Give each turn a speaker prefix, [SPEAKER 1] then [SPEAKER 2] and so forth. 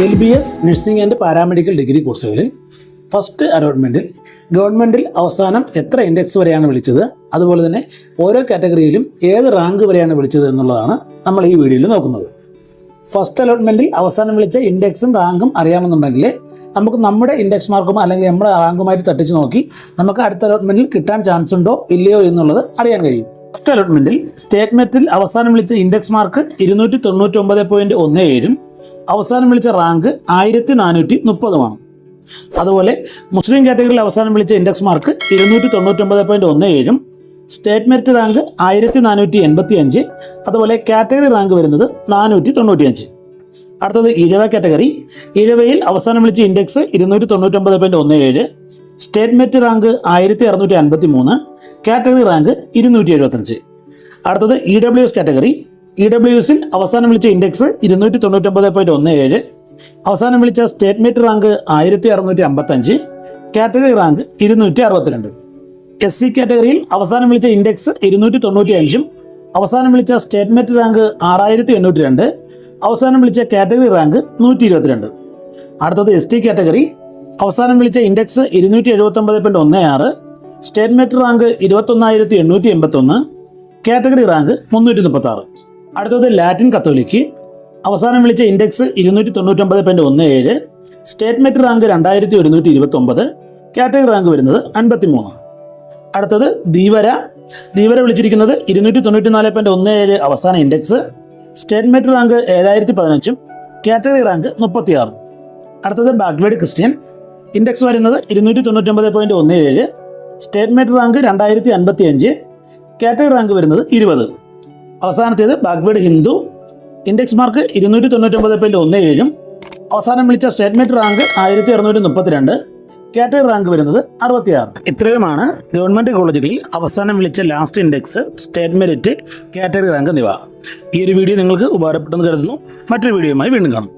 [SPEAKER 1] L B S nursing and paramedical degree കോഴ്സുകളിൽ first അലോട്ട്മെന്റിൽ ഗവൺമെന്റിൽ അവസാനം എത്ര ഇൻഡെക്സ് വരെയാണ് വിളിച്ചത്? അതുപോലെ തന്നെ ഓരോ കാറ്റഗറിയിലും ഏത് റാങ്ക് വരെയാണ് വിളിച്ചത് എന്നുള്ളതാണ് നമ്മൾ ഈ വീഡിയോയിൽ നോക്കുന്നത്. ഫസ്റ്റ് അലോട്ട്മെന്റിൽ അവസാനം വിളിച്ച ഇൻഡെക്സും റാങ്കും അറിയാമെന്നുണ്ടെങ്കിൽ നമുക്ക് നമ്മുടെ ഇൻഡെക്സ് മാർക്കും അല്ലെങ്കിൽ നമ്മുടെ റാങ്കുമായിട്ട് തട്ടിച്ച് നോക്കി നമുക്ക് അടുത്ത അലോട്ട്മെന്റിൽ കിട്ടാൻ ചാൻസ് ഉണ്ടോ ഇല്ലയോ എന്നുള്ളത് അറിയാൻ കഴിയും. ഫസ്റ്റ് അലോട്ട്മെന്റിൽ സ്റ്റേറ്റ്മെന്റിൽ അവസാനം വിളിച്ച ഇൻഡെക്സ് മാർക്ക് ഇരുന്നൂറ്റി തൊണ്ണൂറ്റി ഒമ്പത് പോയിന്റ് ഒന്ന് ഏഴും അവസാനം വിളിച്ച റാങ്ക് ആയിരത്തി നാനൂറ്റി മുപ്പതുമാണ് അതുപോലെ മുസ്ലിം കാറ്റഗറിയിൽ അവസാനം വിളിച്ച ഇൻഡെക്സ് മാർക്ക് ഇരുന്നൂറ്റി തൊണ്ണൂറ്റൊമ്പത് പോയിന്റ് ഒന്ന് ഏഴും സ്റ്റേറ്റ് മെറിറ്റ് റാങ്ക് ആയിരത്തി നാനൂറ്റി എൺപത്തി അഞ്ച് അതുപോലെ കാറ്റഗറി റാങ്ക് വരുന്നത് നാനൂറ്റി തൊണ്ണൂറ്റി അഞ്ച് അടുത്തത് ഇഴവ കാറ്റഗറി ഇഴവയിൽ അവസാനം വിളിച്ച ഇൻഡെക്സ് ഇരുന്നൂറ്റി തൊണ്ണൂറ്റൊമ്പത് പോയിന്റ് ഒന്ന് ഏഴ് സ്റ്റേറ്റ് മെറിറ്റ് റാങ്ക് ആയിരത്തി അറുന്നൂറ്റി അൻപത്തി മൂന്ന് കാറ്റഗറി റാങ്ക് ഇരുന്നൂറ്റി എഴുപത്തഞ്ച് അടുത്തത് E W S category E W എസിൽ അവസാനം വിളിച്ച ഇൻഡെക്സ് ഇരുന്നൂറ്റി തൊണ്ണൂറ്റൊമ്പത് പോയിന്റ് ഒന്ന് ഏഴ് അവസാനം വിളിച്ച സ്റ്റേറ്റ് മെറ്റ് റാങ്ക് ആയിരത്തി അറുന്നൂറ്റി അമ്പത്തഞ്ച് കാറ്റഗറി റാങ്ക് ഇരുന്നൂറ്റി അറുപത്തിരണ്ട് എസ് സി കാറ്റഗറിയിൽ അവസാനം വിളിച്ച ഇൻഡെക്സ് ഇരുന്നൂറ്റി തൊണ്ണൂറ്റി അഞ്ചും അവസാനം വിളിച്ച സ്റ്റേറ്റ് മെറ്റ് റാങ്ക് ആറായിരത്തി എണ്ണൂറ്റി രണ്ട് അവസാനം വിളിച്ച കാറ്റഗറി റാങ്ക് നൂറ്റി ഇരുപത്തിരണ്ട് അടുത്തത് എസ് ടി കാറ്റഗറി അവസാനം വിളിച്ച ഇൻഡെക്സ് ഇരുന്നൂറ്റി എഴുപത്തൊമ്പത് പോയിന്റ് ഒന്ന് ആറ് സ്റ്റേറ്റ് മെറ്റ് റാങ്ക് ഇരുപത്തൊന്നായിരത്തി എണ്ണൂറ്റി എൺപത്തൊന്ന് കാറ്റഗറി റാങ്ക് മുന്നൂറ്റി മുപ്പത്തി ആറ് അടുത്തത് ലാറ്റിൻ കത്തോലിക്ക്. അവസാനം വിളിച്ച ഇൻഡെക്സ് ഇരുന്നൂറ്റി തൊണ്ണൂറ്റൊമ്പത് പോയിന്റ് ഒന്ന് ഏഴ് സ്റ്റേറ്റ്മെന്റ് റാങ്ക് രണ്ടായിരത്തി ഒരുന്നൂറ്റി ഇരുപത്തി ഒമ്പത് കാറ്റഗറി റാങ്ക് വരുന്നത് അൻപത്തി മൂന്ന് അടുത്തത് ധീവര. ധീവര വിളിച്ചിരിക്കുന്നത് ഇരുന്നൂറ്റി തൊണ്ണൂറ്റി നാല് പോയിന്റ് ഒന്ന് ഏഴ് അവസാന ഇൻഡെക്സ് സ്റ്റേറ്റ്മെന്റ് റാങ്ക് ഏഴായിരത്തി പതിനഞ്ചും കാറ്റഗറി റാങ്ക് മുപ്പത്തിയാറും. അടുത്തത് ബാക്ക്വേഡ് ക്രിസ്ത്യൻ. ഇൻഡെക്സ് വരുന്നത് ഇരുന്നൂറ്റി തൊണ്ണൂറ്റൊമ്പത് പോയിന്റ് ഒന്ന് ഏഴ് സ്റ്റേറ്റ്മെന്റ് റാങ്ക് രണ്ടായിരത്തി അൻപത്തി അഞ്ച് കാറ്റഗറി റാങ്ക് വരുന്നത് ഇരുപത്. അവസാനത്തേത് ബാക്ക്വേഡ് ഹിന്ദു. ഇൻഡെക്സ് മാർക്ക് ഇരുന്നൂറ്റി തൊണ്ണൂറ്റൊമ്പത് പോയിന്റ് ഒന്ന് ഏഴും അവസാനം വിളിച്ച സ്റ്റേറ്റ്മെന്റ് റാങ്ക് ആയിരത്തി അറുന്നൂറ്റി മുപ്പത്തിരണ്ട് കാറ്റഗറി റാങ്ക് വരുന്നത് അറുപത്തിയാറ്. ഇത്രയുമാണ് ഗവൺമെന്റ് കോളേജുകളിൽ അവസാനം വിളിച്ച last index state merit category rank എന്നിവ. ഈ ഒരു വീഡിയോ നിങ്ങൾക്ക് ഉപകാരപ്പെട്ടെന്ന് കരുതുന്നു. മറ്റൊരു വീഡിയോയുമായി വീണ്ടും കാണാം.